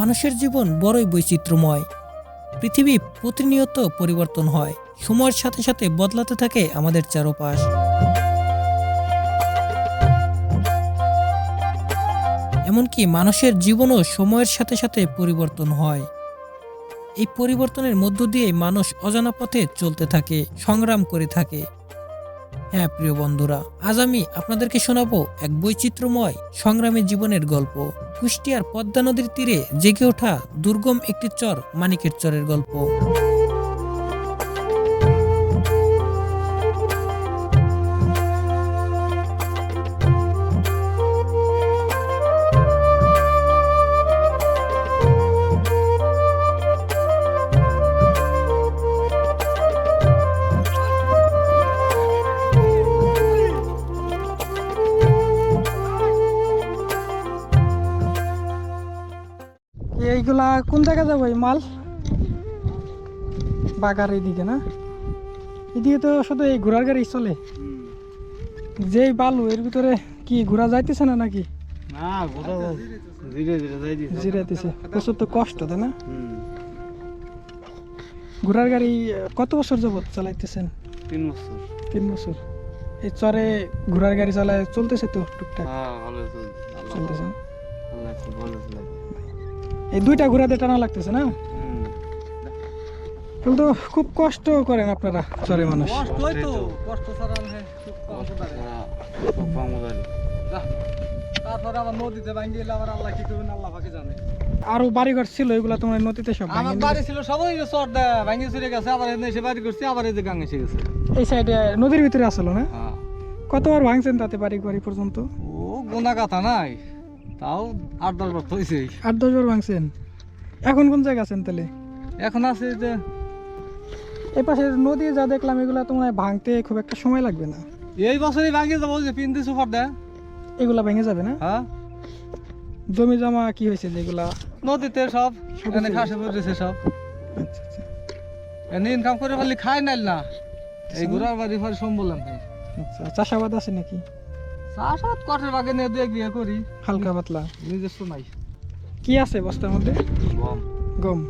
মানুষের জীবন বড়ই বৈচিত্র্যময়। পৃথিবী প্রতিনিয়ত পরিবর্তন হয়, সময়ের সাথে সাথে বদলাতে থাকে আমাদের চারপাশ। এমনকি মানুষের জীবনও সময়ের সাথে সাথে পরিবর্তন হয়। এই পরিবর্তনের মধ্য দিয়ে মানুষ অজানা পথে চলতে থাকে, সংগ্রাম করে থাকে। হ্যাঁ প্রিয় বন্ধুরা, আজ আমি আপনাদেরকে শোনাবো এক বৈচিত্র্যময় সংগ্রামী জীবনের গল্প। কুষ্টিয়ার পদ্মা নদীর তীরে জেগে ওঠা দুর্গম একটি চর মানিকের চরের গল্প। কোন জায়গা যাব এই মাল বাগার এইদিকে না? এদিকে তো শুধু এই ঘোড়ার গাড়ি চলে। যেই বালু এর ভিতরে কি ঘোরা যাইতেছে না নাকি? জিরাইতেছে প্রচুর তো কষ্ট তাই না? ঘোড়ার গাড়ি কত বছর যাবত চালাইতেছেন? তিন বছর। তিন বছর। এই চরে ঘোড়ার গাড়ি চালায় চলতেছে তো টুকটাক? হ্যাঁ চলতেছে। এই দুইটা ঘোড়াতে টানা লাগতেছে না? কিন্তু খুব কষ্ট করেন আপনারা চরে মানুষ। আরও বাড়িঘর ছিল এগুলা তোমার নদীতে সব আমার বাড়ি ছিল সবাই চর দেয় ভাঙ্গি চুরে গেছে আবার এসে বাড়ি করছি আবার এই যে গাঙে এসে গেছে। এই সাইডে নদীর ভিতরে আসলো না? হ্যাঁ। কতবার ভাঙছেন তাতে বাড়ি বাড়ি পর্যন্ত? ও গোনা কথা নাই। তাও আট দশ বার হয়েছে আট দশ বার ভাঙছেন। এখন কোন জায়গা আছেন তাহলে? এখন আছে যে এই পাশে নদী যা দেখলাম এগুলা তোমার ভাঙতে খুব একটা সময় লাগবে না। এই বছরই ভাঙ্গি যাব যে পিন্দি সুপার দেয়। এগুলা ভেঙে যাবে না? হ্যাঁ। জমি জমা কি হয়েছে যেগুলা নদীতে সব এখানে। ঘাসে পড়েছে সব। আচ্ছা আচ্ছা। এনে ইনকাম করে পারলে খাই নাইল না। এই ঘোড়ার বাড়ি ফাড়ি সম্বল আচ্ছা চাষাবাদ আছে নাকি? চাষাত কটের বাগে নিয়ে দু এক বিয়ে করি। হালকা পাতলা। নিজস্ব নাই কি আছে বস্তার মধ্যে? গম। গম।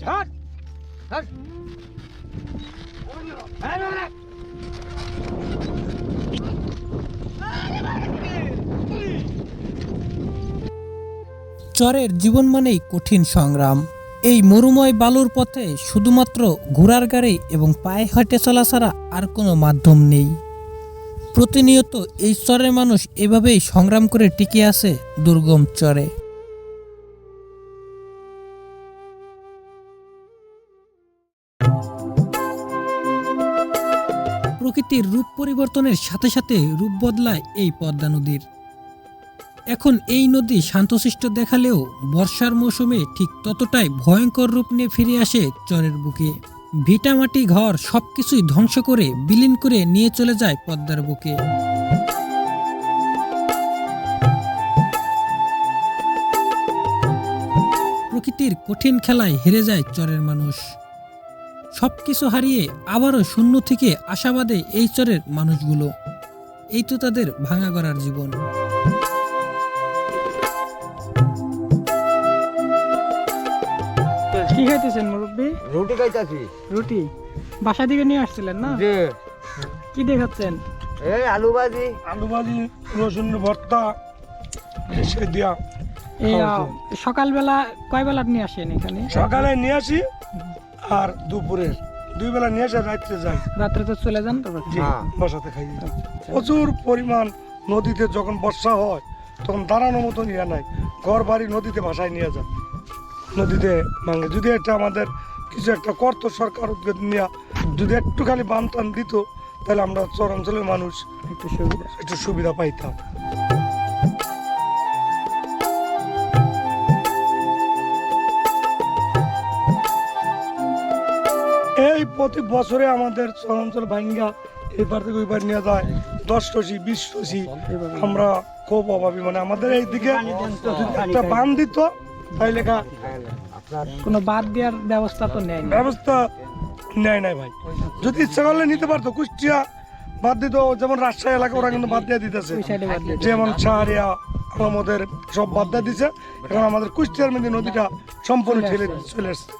ঝাট ঝাট চরের জীবন মানেই কঠিন সংগ্রাম। এই মরুময় বালুর পথে শুধুমাত্র ঘোড়ার গাড়ি এবং পায়ে হাঁটে চলা ছাড়া আর কোনো মাধ্যম নেই। প্রতিনিয়ত এই চরের মানুষ এভাবেই সংগ্রাম করে টিকে আছে দুর্গম চরে। প্রকৃতির রূপ পরিবর্তনের সাথে সাথে রূপ বদলায় এই পদ্মা নদীর। এখন এই নদী শান্তশিষ্ট দেখালেও বর্ষার মৌসুমে ঠিক ততটাই ভয়ঙ্কর রূপ নিয়ে ফিরে আসে চরের বুকে। ভিটামাটি ঘর সবকিছুই ধ্বংস করে বিলীন করে নিয়ে চলে যায় পদ্মার বুকে। প্রকৃতির কঠিন খেলায় হেরে যায় চরের মানুষ। সবকিছু হারিয়ে আবারও শূন্য থেকে আশাবাদে এই চরের মানুষগুলো। এই তো তাদের ভাঙা গড়ার জীবন। কি খাইতেছেন মুরব্বী? রুটি খাইতাছি। রুটি? বাসা দিকে নিয়ে আসছিলেন না? যে কি দেখাচ্ছেন এই আলু ভাজি। আলু ভাজি রসুন ভর্তা সে দিয়া এই সকালবেলা কয় বেলা নিয়ে আসেন এখানে? সকালে নিয়ে আসি আর দুপুরে। দুই বেলা নিয়ে আসে রাত্রে যাই। রাত্রে তো চলে যান তারপর বাসাতে খাই। প্রচুর পরিমাণ নদীতে যখন বর্ষা হয় তখন দাঁড়ানোর মতন ইয়া নাই। ঘর বাড়ি নদীতে ভাসায় নিয়ে যায় নদীতে ভাঙে। যদি এটা আমাদের কিছু একটা করতো সরকার উদ্যোগ নিয়ে যদি একটু খালি বান টান দিত তাহলে আমরা চর অঞ্চলের মানুষ একটু সুবিধা। একটু সুবিধা পাইতাম। এই প্রতি বছরে আমাদের চরাঞ্চল ভাঙ্গা এবার থেকে ওইবার নিয়ে যায়। দশ টসি বিশ টসি আমরা খুব অভাবী। মানে আমাদের এইদিকে একটা বান দিত তাই লেখা কোনো বাদ দেওয়ার ব্যবস্থা তো নেই ব্যবস্থা নেয় নাই ভাই। যদি ইচ্ছা করলে নিতে পারতো কুষ্টিয়া বাদ দিত যেমন রাজশাহী এলাকা ওরা কিন্তু বাদ দিয়ে দিতেছে। যেমন শাহরিয়া আমাদের সব বাদ দিয়ে দিছে। এখন আমাদের কুষ্টিয়ার মেদিনী নদীটা সম্পূর্ণ ঠেলে চলে এসছে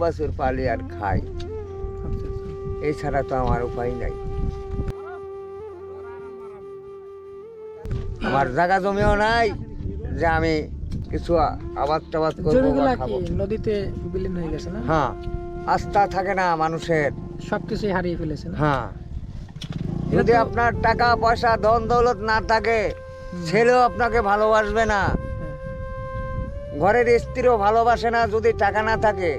বাছুর পালি আর খাই। এছাড়া তো আমার উপায় নাই। আমার জায়গা জমিও নাই যে আমি কিছু আবাদ টাবাদ করব নদীতে বিলীন হয়ে গেছে না? হ্যাঁ আস্থা থাকে না মানুষের। সবকিছুই হারিয়ে ফেলেছে হ্যাঁ। যদি আপনার টাকা পয়সা ধন দৌলত না থাকে ছেলেও আপনাকে ভালোবাসবে না। হ্যাঁ। ঘরের স্ত্রীও ভালোবাসে না যদি টাকা না থাকে।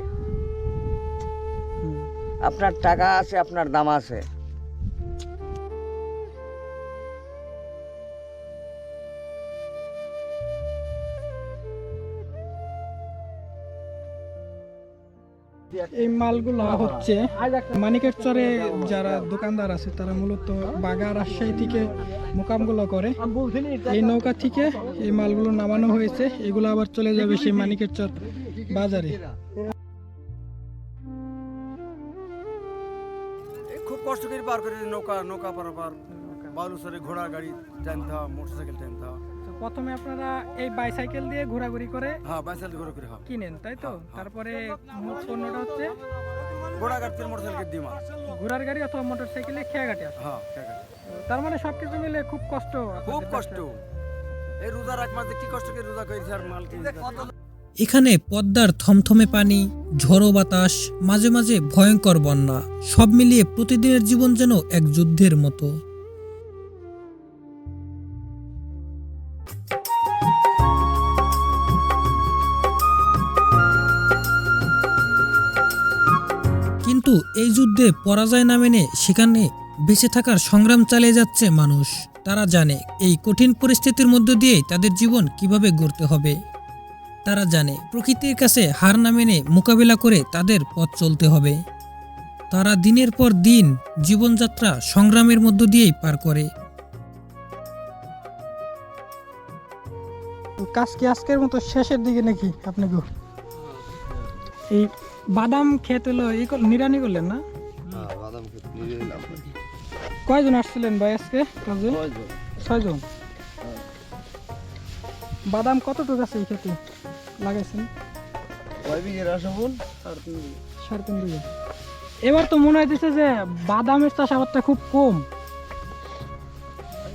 আপনার টাকা আছে, আপনার দাম আছে। এই মালগুলো হচ্ছে মানিকের চরে যারা দোকানদার আছে, তারা মূলত বাগা রাজশাহী থেকে মোকামগুলো করে। এই নৌকা থেকে এই মালগুলো নামানো হয়েছে, এগুলো আবার চলে যাবে সেই মানিকের চর বাজারে। পার করে নৌকা নৌকা পারাপার বালুসরে ঘোড়া গাড়ি টানতে হয় মোটরসাইকেল টানতে হয় প্রথমে আপনারা এই বাইসাইকেল দিয়ে ঘোরাঘুরি করে হ্যাঁ বাইসাইকেল ঘোরা করে হয়। কিনেন তাই তো? তারপরে মূল পণ্যটা হচ্ছে? ঘোড়া গাড়ি থেকে মোটরসাইকেল দিমা ঘোড়ার গাড়ি অথবা মোটর সাইকেলে খেয়াঘাটে আসে হ্যাঁ আছে। তার মানে সবকিছু মিলে খুব কষ্ট খুব কষ্ট। এই রোজার এক মাসে কি কষ্ট করে রোজা করেছে আর মাল কিনে এখানে পদ্মার থমথমে পানি, ঝড়ো বাতাস, মাঝে মাঝে ভয়ঙ্কর বন্যা, সব মিলিয়ে প্রতিদিনের জীবন যেন এক যুদ্ধের মতো। কিন্তু এই যুদ্ধে পরাজয় না মেনে সেখানে বেঁচে থাকার সংগ্রাম চালিয়ে যাচ্ছে মানুষ। তারা জানে এই কঠিন পরিস্থিতির মধ্য দিয়েই তাদের জীবন কীভাবে গড়তে হবে। তারা জানে প্রকৃতির কাছে হার না মেনে মোকাবিলা করে তাদের পথ চলতে হবে। তারা দিনের পর দিন জীবনযাত্রা সংগ্রামের মধ্য দিয়েই পার করে। কাজ কি আজকের মতো শেষের দিকে নাকি আপনাকে? এই বাদাম খেত হলো এই নিরানি করলেন না? কয়জন আসছিলেন ভাই আজকে? কাজে? ছয়জন? বাদাম কতটুকু আছে এই খেতে লাগাইছেন? সাড়ে তিন বিঘা। এবার তো মনে হইতেছে যে বাদামের চাষাবাদটা খুব কম।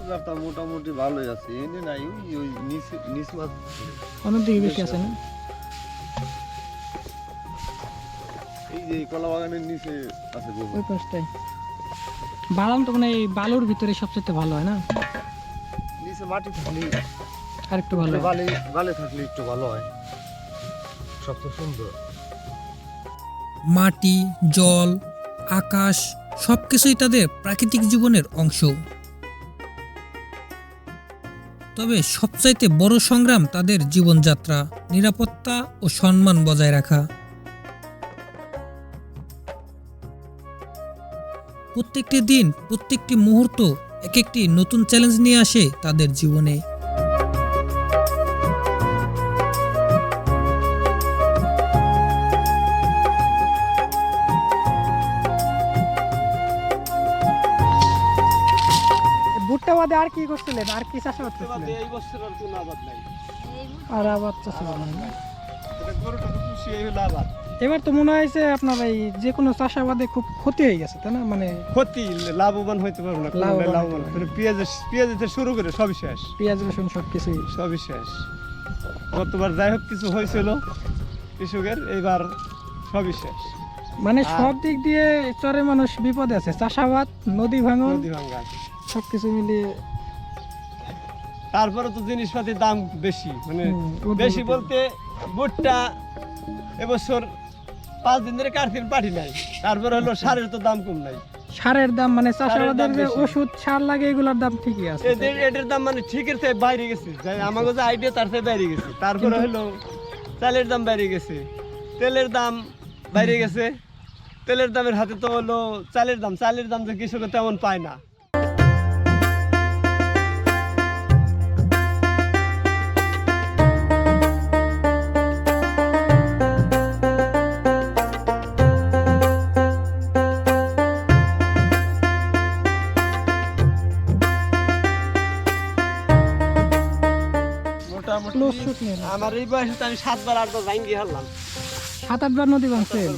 এবারটা মোটামুটি ভালোই আছে। এনে নাই ওই নিচে নিচ মাছ। অনেক দিকে বেশি আছে না? এই যে কলা বাগানের নিচে আছে ওই পাশটাই বাদাম তো মানে বালুর ভিতরে সবচেয়ে ভালো হয় না? নিচে মাটি আর একটু ভালো। বালি বালি থাকলে একটু ভালো হয়। সবচেয়ে সুন্দর। মাটি জল আকাশ সবকিছুই তাদের প্রাকৃতিক জীবনের অংশ। তবে সবচাইতে বড় সংগ্রাম তাদের জীবনযাত্রা নিরাপত্তা ও সম্মান বজায় রাখা। প্রত্যেকটি দিন প্রত্যেকটি মুহূর্ত এক একটি নতুন চ্যালেঞ্জ নিয়ে আসে তাদের জীবনে। কি করছিলেন? আর কি এই বছর আর কোনো আবাদ নাই। আর আবাদ এবার তো মনে হয়েছে আপনার এই যে কোনো চাষাবাদে খুব ক্ষতি হয়ে গেছে তাই না? মানে ক্ষতি লাভবান হইতে পারব না লাভবান করে পেঁয়াজ পেঁয়াজ শুরু করে সবই শেষ। পেঁয়াজ রসুন সব কিছুই সবই শেষ। গতবার যাই হোক কিছু হয়েছিল কৃষকের এইবার সবই শেষ। মানে সব দিক দিয়ে চরে মানুষ বিপদে আছে চাষাবাদ নদী ভাঙন নদী ভাঙ্গা সব কিছু মিলিয়ে তারপরে তো জিনিসপাতির দাম বেশি। মানে বেশি বলতে ভুট্টা এবছর পাঁচ দিন ধরে কার্তিন পাঠি নাই। তারপরে হলো সারের তো দাম কম নাই। সারের দাম মানে চাষাবাদের যে ওষুধ সার লাগে এগুলোর দাম ঠিকই আছে। এদের এটার দাম মানে ঠিকের থেকে বাইরে গেছে। আমাকে যে আইডিয়া তার থেকে বাইরে গেছে। তারপরে হলো চালের দাম বাইরে গেছে। তেলের দাম বাইরে গেছে। তেলের দামের হাতে তো হলো চালের দাম। চালের দাম যে কৃষকে তেমন পায় না। মোটামুটি ক্লোজ শুট নিয়ে নাও। আমার এই বয়সে আমি সাতবার আটবার ভাঙ্গি হারলাম সাত আটবার নদী ভাঙছেন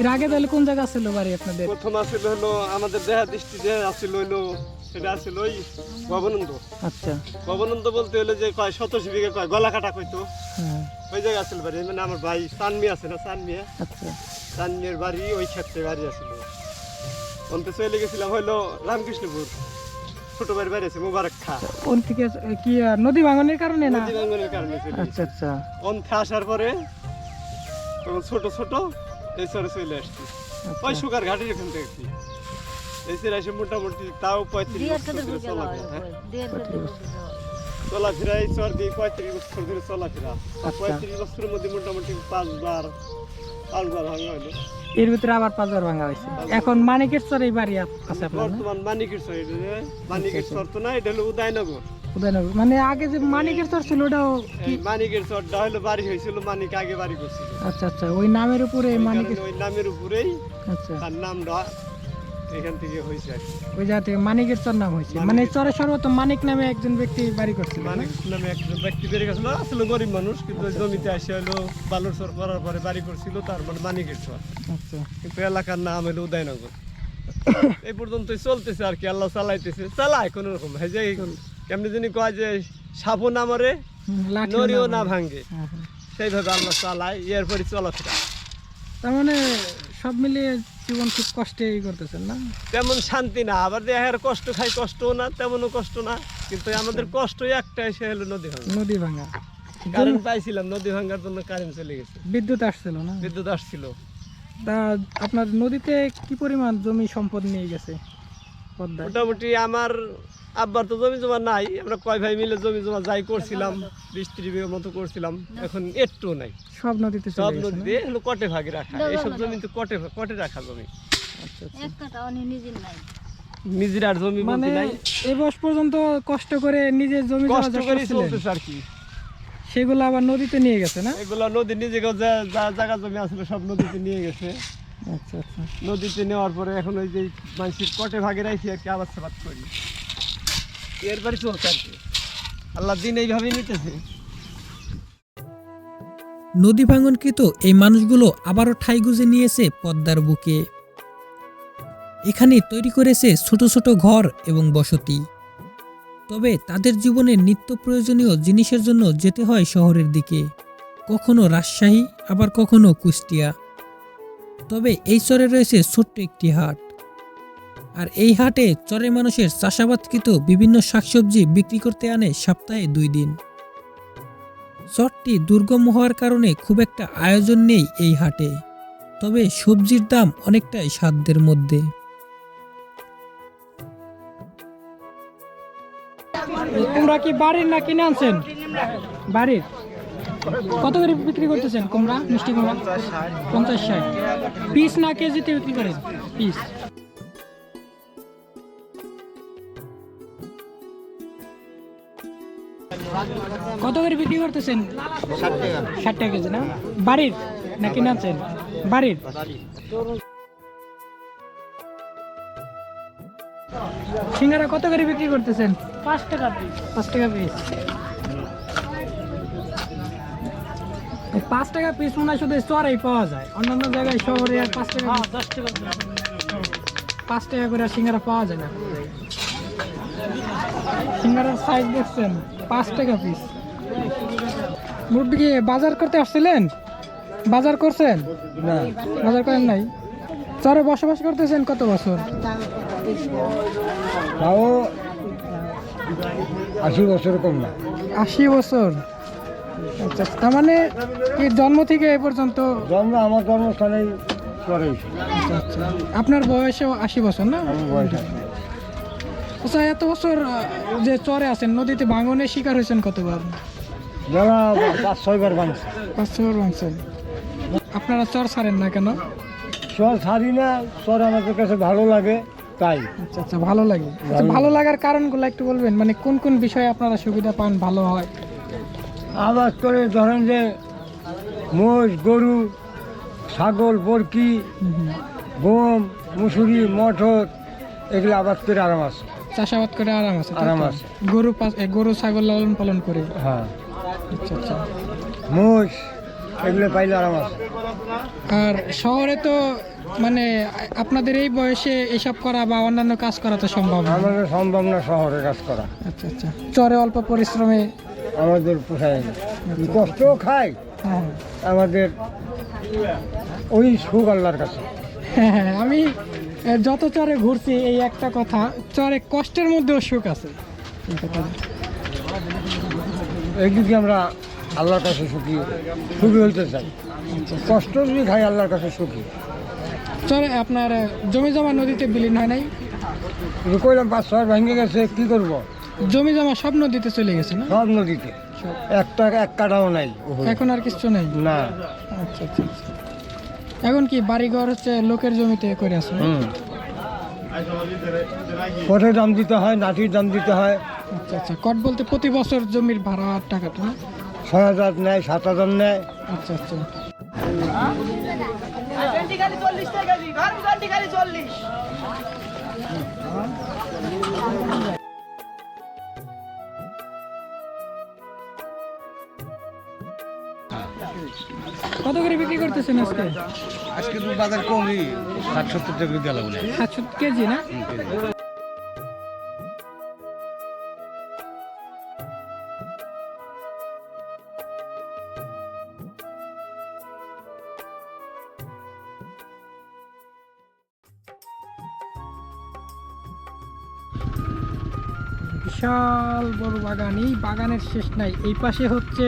এর আগে তাহলে কোন জায়গা ছিল বাড়ি আপনাদের? প্রথম আসছিল হলো আমাদের দেহা দৃষ্টি যে আসছিল হলো সেটা আসছিল ওই ভবনন্দ। আচ্ছা। ভবনন্দ বলতে হলো যে কয় শতশি বিঘে কয় গলা কাটা কইতো। হ্যাঁ। ওই জায়গায় আসছিল বাড়ি মানে আমার ভাই সানমি আছে না সানমিয়া আচ্ছা। সানমিয়ার বাড়ি ওই ক্ষেত্রে বাড়ি আসছিল অন্তে চলে গেছিলাম হলো রামকৃষ্ণপুর। ছোট বাড়ি বাড়ি আছে মুবারক খা। ওন থেকে কি নদী ভাঙনের কারণে না? নদী ভাঙ্গনের কারণে চলে আচ্ছা আচ্ছা। অন্তে আসার পরে তখন ছোট ছোট এই সরে চলে আসছি। ওই সুগার ঘাটের এখান থেকে কি এই সরে এসে মোটামুটি তাও পঁয়ত্রিশ বছর চলাফেরা হ্যাঁ? চলাফেরা এই চর দিয়ে পঁয়ত্রিশ বছর ধরে চলাফেরা। আচ্ছা। পঁয়ত্রিশ বছরের মধ্যে মোটামুটি পাঁচবার পাঁচবার ভাঙা হলো এর ভিতরে আবার পাঁচবার ভাঙা হয়েছে। এখন মানিকের চর এই বাড়ি আছে আপনার? বর্তমান মানিকের চর মানিকের চর তো না এটা হলো উদয়নগর। উদয়নগর। মানে আগে যে মানিকের চর ছিল ওটাও মানিকের চরটা হলো বাড়ি হয়েছিল মানিক আগে বাড়ি করছিল। আচ্ছা আচ্ছা ওই নামের উপরে মানিকের ওই নামের উপরেই আচ্ছা। তার নামটা এখান থেকে হয়েছে ওই জায়গা থেকে মানিকের চর নাম হয়েছে। মানে সর্বপ্রথম মানিক নামে একজন ব্যক্তি বাড়ি করছিল মানিক নামে একজন ব্যক্তি বেড়ে গেছিল আসলে গরিব মানুষ কিন্তু জমিতে আসে হলো বালুর চর করার পরে বাড়ি করছিল তার মানে মানিকের চর। আচ্ছা। কিন্তু এলাকার নাম হলো উদয়নগর। এই পর্যন্তই চলতেছে আর কি আল্লাহ চালাইতেছে। চালায় কোন রকম। এই যে কেমনি যিনি কয় যে সাপও না মরে নড়িও না না ভাঙে। ভাঙ্গে হ্যাঁ, হ্যাঁ। সেইভাবে আল্লাহ চালায় এরপরই চলাফেরা। তার মানে সব মিলিয়ে জীবন খুব কষ্টে করতেছেন না? তেমন শান্তি না আবার দেহের কষ্ট খাই কষ্টও না তেমনও কষ্ট না কিন্তু আমাদের কষ্ট একটাই সে হলো নদী ভাঙা। নদী ভাঙা। কারেন্ট পাইছিলাম নদী ভাঙার জন্য কারেন্ট চলে গেছে। বিদ্যুৎ আসছিল না? বিদ্যুৎ আসছিল। তা আপনার নদীতে কি পরিমাণ জমি সম্পদ নিয়ে গেছে মোটামুটি আমার আব্বার তো জমি জমা নাই আমরা কয় ভাই মিলে জমি জমা যাই করছিলাম বিশ ত্রিশ বিঘের মতো করছিলাম এখন একটু নাই। সব নদীতে সব চলে গেছে না? নদীতে হলো কটে ভাগে রাখা এইসব জমি তো কটে কটে রাখা জমি। আচ্ছা, আচ্ছা। নিজের আর জমি মানে এই বয়স পর্যন্ত কষ্ট করে নিজের জমি জমা কষ্ট করে চলতেছে আর কি। সেগুলো আবার নদীতে নিয়ে গেছে না? এগুলো নদী নিজে যা জায়গা জমি আসলে সব নদীতে নিয়ে গেছে। আচ্ছা আচ্ছা। নদীতে নেওয়ার পরে এখন ওই যে মানুষের কটে ভাগে রাখি আর কি আবাদ সাবাদ করি। এরপরে চলছে আর কি আল্লাহ দিন এইভাবেই নিতেছে। নদী ভাঙনকৃত এই মানুষগুলো আবারও ঠাই গুজে নিয়েছে পদ্মার বুকে। এখানে তৈরি করেছে ছোট ছোট ঘর এবং বসতি। তবে তাদের জীবনে নিত্য প্রয়োজনীয় জিনিসের জন্য যেতে হয় শহরের দিকে। কখনো রাজশাহী, আবার কখনো কুষ্টিয়া। তবে এই চরে রয়েছে ছোট্ট একটি হাট। আর এই হাটে চরের মানুষের চাষাবাদকৃত বিভিন্ন শাকসবজি বিক্রি করতে আনে সপ্তাহে দুই দিন। চরটি দুর্গম হওয়ার কারণে খুব একটা আয়োজন নেই এই হাটে, তবে সবজির দাম অনেকটাই সাধ্যের মধ্যে। কুমড়া কি বাড়ির না কিনে আনছেন? বাড়ির? কত করে বিক্রি করতেছেন কুমড়া মিষ্টি কুমড়া? পঞ্চাশ ষাট। পিস না কেজিতে বিক্রি করেন? পিস। কত করে বিক্রি করতেছেন? ষাট টাকা কেজি না? বাড়ির না কিনে আনছেন বাড়ির? সিঙ্গারা কত করে বিক্রি করতেছেন? পাঁচ টাকা পিস পাঁচ টাকা পিস পাঁচ টাকা পিস মনে হয় শুধু চড়াই পাওয়া যায়। অন্যান্য জায়গায় শহরে আর পাঁচ টাকা দশ টাকা পাঁচ টাকা করে সিঙ্গারা পাওয়া যায় না। সিঙ্গারার সাইজ দেখছেন পাঁচ টাকা পিস মুরব্বী কি বাজার করতে আসছিলেন? বাজার করছেন? না। বাজার করেন নাই? চরে বসবাস করতেছেন কত বছর? তাও আশি বছর কম না। আশি বছর। আচ্ছা তার মানে কি জন্ম থেকে এ পর্যন্ত? জন্ম আমার জন্মস্থানে চরে আচ্ছা আচ্ছা আপনার বয়সেও আশি বছর না? আচ্ছা এত বছর যে চরে আছেন নদীতে ভাঙনের শিকার হয়েছেন কতবার? পাঁচ ছয়বার ভাঙছে। পাঁচ ছবার ভাঙছেন আপনারা চর ছাড়েন না কেন? চর ছাড়ি না চর আমাদের কাছে ভালো লাগে তাই। আচ্ছা আচ্ছা ভালো লাগে। আচ্ছা, ভালো। লাগার কারণগুলো একটু বলবেন। মানে কোন কোন বিষয়ে আপনারা সুবিধা পান ভালো হয়? আবাদ করে ধরেন যে মোষ গরু ছাগল বরকি। গম মুসুরি মটর এগুলো আবাদ করে আরাম আছে। চাষাবাদ করে আরাম আছে আরাম আছে। গরু গরু ছাগল লালন পালন করে। হ্যাঁ। মোষ এগুলো পাইলে আরাম আছে। আর শহরে তো মানে আপনাদের এই বয়সে এসব করা বা অন্যান্য কাজ করা তো সম্ভব না। আমাদের সম্ভব না শহরে কাজ করা। আচ্ছা আচ্ছা। চরে অল্প পরিশ্রমে আমাদের পোষায় না। কষ্টও খাই হ্যাঁ। আমাদের ওই সুখ আল্লাহর কাছে। হ্যাঁ হ্যাঁ, আমি যত চরে ঘুরছি এই একটা কথা চরে কষ্টের মধ্যেও সুখ আছে। এইদিকে আমরা আল্লাহর কাছে সুখী সুখী হইতে চাই। কষ্ট যদি খাই আল্লাহর কাছে সুখী। চরে আপনার জমি জমা নদীতে বিলীন হয় নাই? কইলাম পাঁচ ছয় ভেঙে গেছে কি করব? জমি জমা সব নদীতে চলে গেছে না? সব নদীতে। একটা এক কাটাও নাই। এখন আর কিছু নেই? না। আচ্ছা আচ্ছা আচ্ছা। এখন কি বাড়িঘর হচ্ছে লোকের জমিতে করে আছে কঠের দাম দিতে হয় নাটির দাম দিতে হয় আচ্ছা আচ্ছা। কট বলতে প্রতি বছর জমির ভাড়া টাকাটা? না ছয় হাজার নেয় সাত হাজার নেয়। আচ্ছা আচ্ছা। কত করে বিক্রি করতেছেন আজকে? আজকে তো বাজার কমই ষাট সত্তর টাকা গেল বলে সাতশো কেজি না? বিশাল বড় বাগান। এই বাগানের শেষ নাই। এই পাশে হচ্ছে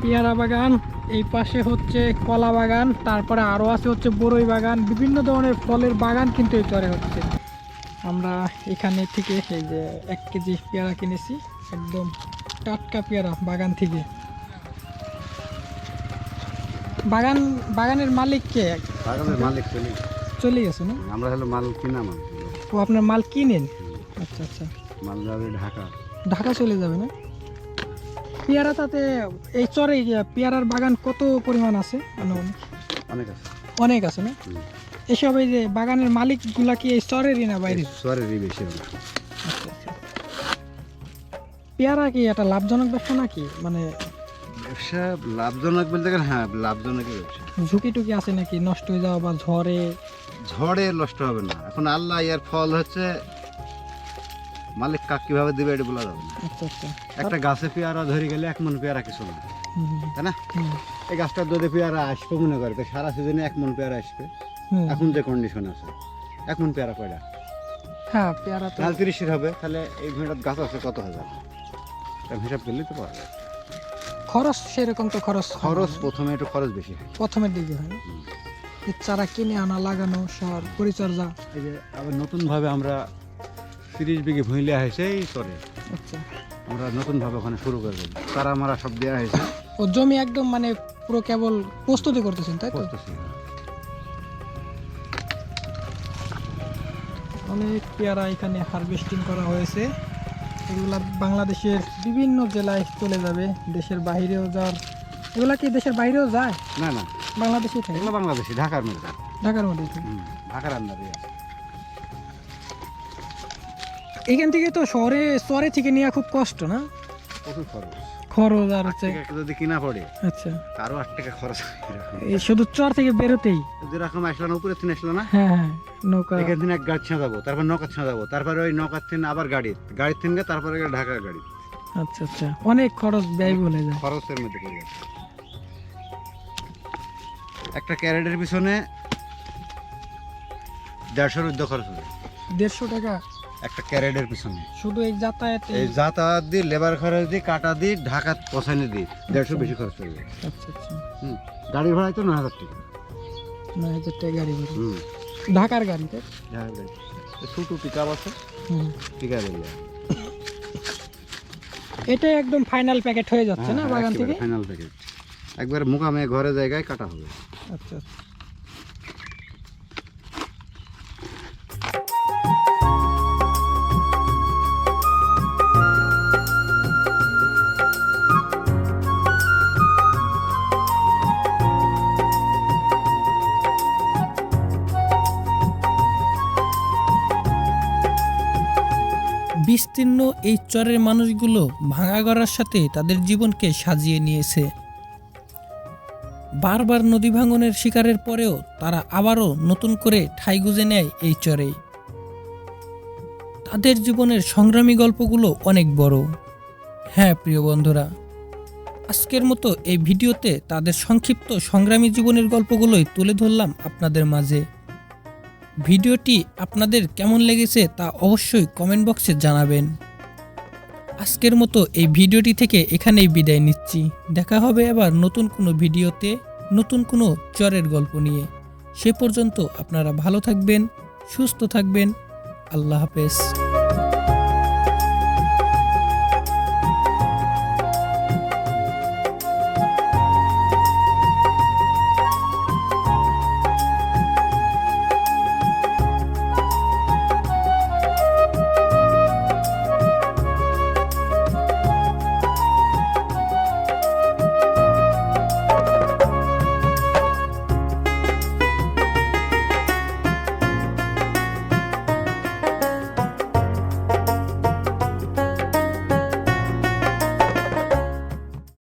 পেয়ারা বাগান এই পাশে হচ্ছে কলা বাগান তারপরে আরও আছে হচ্ছে বড়ই বাগান। বিভিন্ন ধরনের ফলের বাগান কিন্তু এই চরে হচ্ছে। আমরা এখানে থেকে এই যে এক কেজি পেয়ারা কিনেছি একদম টাটকা পেয়ারা বাগান থেকে। বাগান বাগানের মালিক কে? বাগানের মালিক চলে গেছে। না? আমরা হলো মাল কিনা মাল ও আপনার মাল কিনেন? আচ্ছা আচ্ছা। মাল যাবে ঢাকা। ঢাকা চলে যাবে না? পেয়ারা তাতে এই চরে পেয়ারার বাগান কত পরিমাণ আছে? আনুমানিক? অনেক আছে। অনেক আছে না। এসব এই যে বাগানের মালিকগুলা কি এই চরেরই না বাইরে সোয়ারেরই বেশি আচ্ছা আচ্ছা। পেয়ারা কি একটা লাভজনক ব্যবসা নাকি? মানে ব্যবসা লাভজনক বলতে গেলে হ্যাঁ লাভজনকই ব্যবসা। ঝুঁকি টুকি আছে নাকি? নষ্ট হয়ে যাওয়া বা ঝড়ে? ঝড়ে নষ্ট হবে না। এখন আল্লাহ ইয়ার ফল হচ্ছে মালিক কাক কীভাবে দেবে এটা বলা যাবে না। আচ্ছা আচ্ছা। একটা গাছে পেয়ারা ধরে গেলে এক মন পেয়ারা কিছু না। তাই না? এই গাছটার যদি পেয়ারা আসবে মনে করে সারা সিজনে এক মন পেয়ারা আসবে। এখন যে কন্ডিশন আছে এক মন পেয়ারা কয়টা? হ্যাঁ পেয়ারা তো তিরিশের হবে তাহলে এই ঘণ্টার গাছ আছে কত হাজার? তার হিসাব করলেই তো পাওয়া যায়। খরচ সেরকম তো খরচ খরচ প্রথমে একটু খরচ বেশি হয়। প্রথমের দিকে হয়। চারা কিনে আনা লাগানো সার পরিচর্যা। এই যে আবার নতুনভাবে আমরা তিরিশ বিঘে ভুঁইলে হয়েছে এই চরে আচ্ছা। আমরা নতুনভাবে ওখানে শুরু করে দেবো তারা মারা সব দেওয়া হয়েছে। ও জমি একদম মানে পুরো কেবল প্রস্তুতি করতেছেন তাই তো? করতেছি অনেক পেয়ারা এখানে হারভেস্টিং করা হয়েছে। এগুলা বাংলাদেশের বিভিন্ন জেলায় চলে যাবে দেশের বাইরেও যাওয়ার এগুলা কি দেশের বাইরেও যায়? না না। বাংলাদেশেই থাকে? এগুলো বাংলাদেশি ঢাকার মধ্যে। ঢাকার মধ্যে ঢাকার আন্দারে আছে। এখান থেকে তো শহরে শহরে থেকে নেওয়া খুব কষ্ট না? প্রচুর খরচ। খরচ আর হচ্ছে যদি কিনা পড়ে আচ্ছা। আরও আট টাকা খরচ এই শুধু চর থেকে বেরোতেই যেরকম আসলো না উপরে থেকে আসলো না? হ্যাঁ হ্যাঁ নৌকা। এখান থেকে এক গাড়ি ছেঁচাবো তারপর নৌকা ছেঁচাবো তারপরে ওই নৌকার থেকে আবার গাড়ি গাড়ির থেকে তারপরে ঢাকার গাড়ি। আচ্ছা আচ্ছা। অনেক খরচ ব্যয় বলে যায়। খরচের মধ্যে পড়ে গেছে। একটা ক্যারেটের পিছনে দেড়শোর উদ্যোগ খরচ হবে। দেড়শো টাকা? একটা ক্যারেটের পিছনে। শুধু এই যাতায়াতে? এই যাতায়াত দিয়ে লেবার খরচ দিয়ে কাটা দিয়ে ঢাকা পৌঁছানো দিই দেড়শো বেশি খরচ পড়বে আচ্ছা আচ্ছা। হুম গাড়ির ভাড়াই তো নয় হাজার টাকা। নয় হাজার টাকা গাড়ি ভাড়া। হুম। ঢাকার গাড়িতে হ্যাঁ ছোট পিক আপ আছে। পিক আপ এরিয়া এটা একদম ফাইনাল প্যাকেট হয়ে যাচ্ছে না বাগান থেকে? ফাইনাল প্যাকেট একবার মুকামে ঘরে জায়গায় কাটা হবে। আচ্ছা আচ্ছা। বিস্তীর্ণ এই চরের মানুষগুলো ভাঙা গড়ার সাথে তাদের জীবনকে সাজিয়ে নিয়েছে। বারবার নদী ভাঙনের শিকারের পরেও তারা আবারও নতুন করে ঠাই গুঁজে নেয় এই চরে। তাদের জীবনের সংগ্রামী গল্পগুলো অনেক বড়। হ্যাঁ প্রিয় বন্ধুরা, আজকের মতো এই ভিডিওতে তাদের সংক্ষিপ্ত সংগ্রামী জীবনের গল্পগুলোই তুলে ধরলাম আপনাদের মাঝে। ভিডিওটি আপনাদের কেমন লেগেছে তা অবশ্যই কমেন্ট বক্সে জানাবেন। আজকের মতো এই ভিডিওটি থেকে এখানেই বিদায় নিচ্ছি। দেখা হবে আবার নতুন কোনো ভিডিওতে, নতুন কোনো চরের গল্প নিয়ে। সে পর্যন্ত আপনারা ভালো থাকবেন, সুস্থ থাকবেন। আল্লাহ হাফেজ।